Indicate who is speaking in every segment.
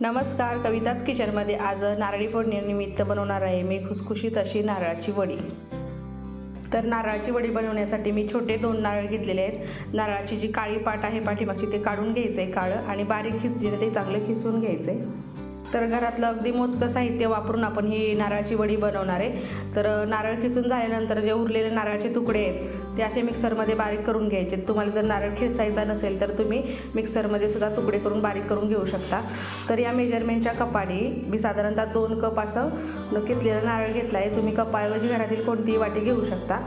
Speaker 1: नमस्कार कविताच किचनमध्ये आज नारळी पौर्णिमेनिमित्त बनवणार आहे. मी खुसखुशीत अशी नारळाची वडी. तर नारळाची वडी बनवण्यासाठी मी छोटे दोन नारळ घेतलेले आहेत. नारळाची जी काळी पाट आहे पाठीमागची ते काढून घ्यायचं आहे काळं आणि बारीक खिसलेलं ते चांगलं खिसून घ्यायचं आहे तर घरातलं अगदी मोजकं साहित्य वापरून आपण ही नारळाची वडी बनवणार आहे. तर नारळ खिसून झाल्यानंतर जे उरलेले नारळाचे तुकडे आहेत ते असे मिक्सरमध्ये बारीक करून घ्यायचे तुम्हाला जर नारळ खिसायचा नसेल तर तुम्ही मिक्सरमध्ये सुद्धा तुकडे करून बारीक करून घेऊ शकता. तर या मेजरमेंटच्या कपाडी मी साधारणतः दोन कप असं किसलेलं नारळ घेतला आहे तुम्ही कपाऐवजी घरातील कोणतीही वाटी घेऊ शकता.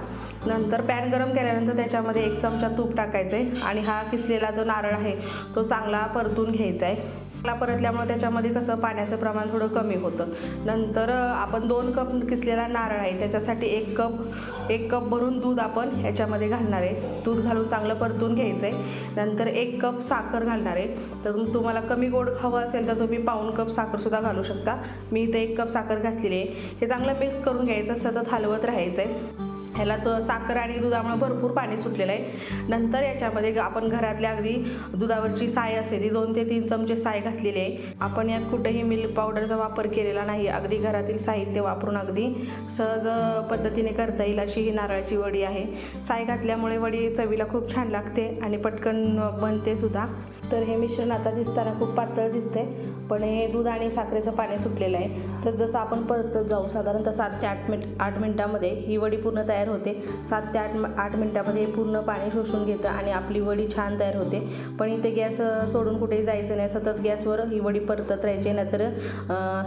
Speaker 1: नंतर पॅन गरम केल्यानंतर त्याच्यामध्ये एक चमचा तूप टाकायचं आहे आणि हा किसलेला जो नारळ आहे तो चांगला परतून घ्यायचा आहे चांगला परतल्यामुळे त्याच्यामध्ये कसं पाण्याचं प्रमाण थोडं कमी होतं. नंतर आपण दोन कप किसलेला नारळ आहे त्याच्यासाठी एक कप एक कप भरून दूध आपण ह्याच्यामध्ये घालणार आहे. दूध घालून चांगलं परतून घ्यायचं आहे नंतर एक कप साखर घालणार आहे. तर तुम्हाला कमी गोड हवं असेल तर तुम्ही पाऊण कप साखरसुद्धा घालू शकता. मी इथे एक कप साखर घातलेली आहे. हे चांगलं मिक्स करून घ्यायचं सतत हलवत राहायचं आहे ह्याला तर साखर आणि दुधामुळे भरपूर पाणी सुटलेलं आहे. नंतर याच्यामध्ये आपण घरातल्या अगदी दुधावरची साय असते ती दोन ते तीन चमचे साय घातलेली आहे. आपण यात कुठेही मिल्क पावडरचा वापर केलेला नाही. अगदी घरातील साहित्य वापरून अगदी सहज पद्धतीने करता येईल अशी ही नारळाची वडी आहे. साय घातल्यामुळे वडी चवीला खूप छान लागते आणि पटकन बनते सुद्धा. तर हे मिश्रण आता दिसताना खूप पातळ दिसते पण हे दूध आणि साखरेचं पाणी सुटलेलं आहे. तर जसं आपण परतत जाऊ साधारणतः आठ ते आठ मिनिट आठ मिनिटामध्ये ही वडी पूर्ण तयार होते. सात ते आठ आठ मिनटामध्ये हे पूर्ण पाणी शोषून घेतं आणि आपली वडी छान तयार होते. पण इथे गॅस सोडून कुठेही जायचं नाही. सतत गॅसवर ही वडी परतत राहायची नाहीतर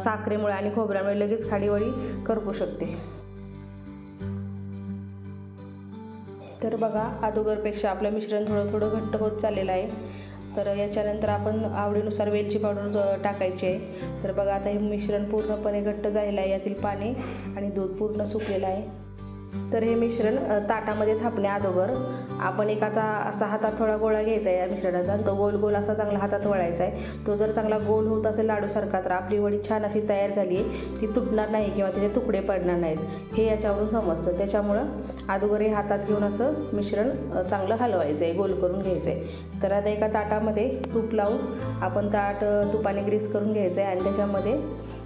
Speaker 1: साखरेमुळे आणि खोबऱ्यामुळे लगेच खाली वडी करपू शकते. तर बघा अगोदरपेक्षा आपलं मिश्रण थोडं थोडं घट्ट होत चाललेलं आहे. तर याच्यानंतर आपण आवडीनुसार वेलची पावडर टाकायची आहे. तर बघा आता हे मिश्रण पूर्णपणे घट्ट झालेलं आहे. यातील पाणी आणि दूध पूर्ण सुकलेलं आहे. तर हे मिश्रण ताटामध्ये थापण्या अगोदर. आपण एक आता असा हातात थोडा गोळा घ्यायचा आहे या मिश्रणाचा आणि तो गोल गोल असा चांगला हातात वळायचा आहे. तो जर चांगला गोल होत असेल लाडूसारखा तर आपली वडी छान अशी तयार झाली आहे. ती तुटणार नाही किंवा त्याचे तुकडे पडणार नाहीत. हे याच्यावरून समजतं. त्याच्यामुळं अगोदर हे हातात घेऊन असं मिश्रण चांगलं हलवायचं आहे गोल करून घ्यायचं आहे तर आता एका ताटामध्ये तूप लावून आपण ताट तुपाने ग्रीस करून घ्यायचं आहे आणि त्याच्यामध्ये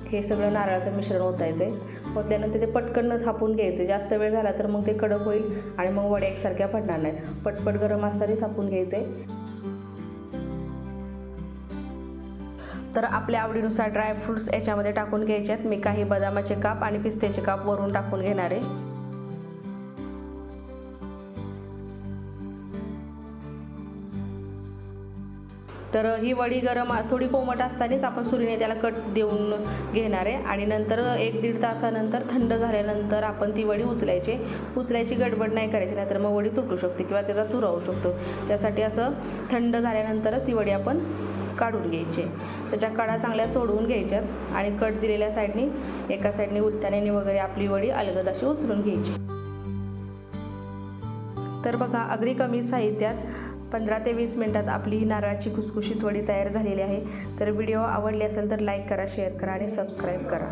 Speaker 1: हे सगळं नारळाचं मिश्रण ओतायचं आहे ओतल्यानंतर ते पटकन थापून घ्यायचे. जास्त वेळ झाला तर मग ते कडक होईल आणि मग वड्या एकसारख्या पडणार नाहीत. पटपट गरम असताना थापून घ्यायचे तर आपल्या आवडीनुसार ड्रायफ्रूट्स याच्यामध्ये टाकून घ्यायचे आहेत मी काही बदामाचे काप आणि पिस्त्याचे काप वरून टाकून घेणार आहे. तर ही वडी गरम थोडी कोमट असतानाच आपण सुरीने त्याला कट देऊन घेणार आहे. आणि नंतर एक दीड तासानंतर थंड झाल्यानंतर आपण ती वडी उचलायची. उचलायची गडबड नाही करायची नाहीतर मग वडी तुटू शकते किंवा त्याचा तुरावू शकतो. त्यासाठी असं थंड झाल्यानंतरच ती वडी आपण काढून घ्यायची. त्याच्या कडा चांगल्या सोडवून घ्यायच्यात आणि कट दिलेल्या साईडनी एका साईडने उलत्याने वगैरे आपली वडी अलगद अशी उचलून घ्यायची. तर बघा अगदी कमी साहित्यात पंधरा ते वीस मिनटात आपली ही नारळाची खुसखुशीत वडी तयार झालेली आहे. तर व्हिडिओ आवडली असेल तर लाईक करा शेअर करा आणि सबस्क्राईब करा.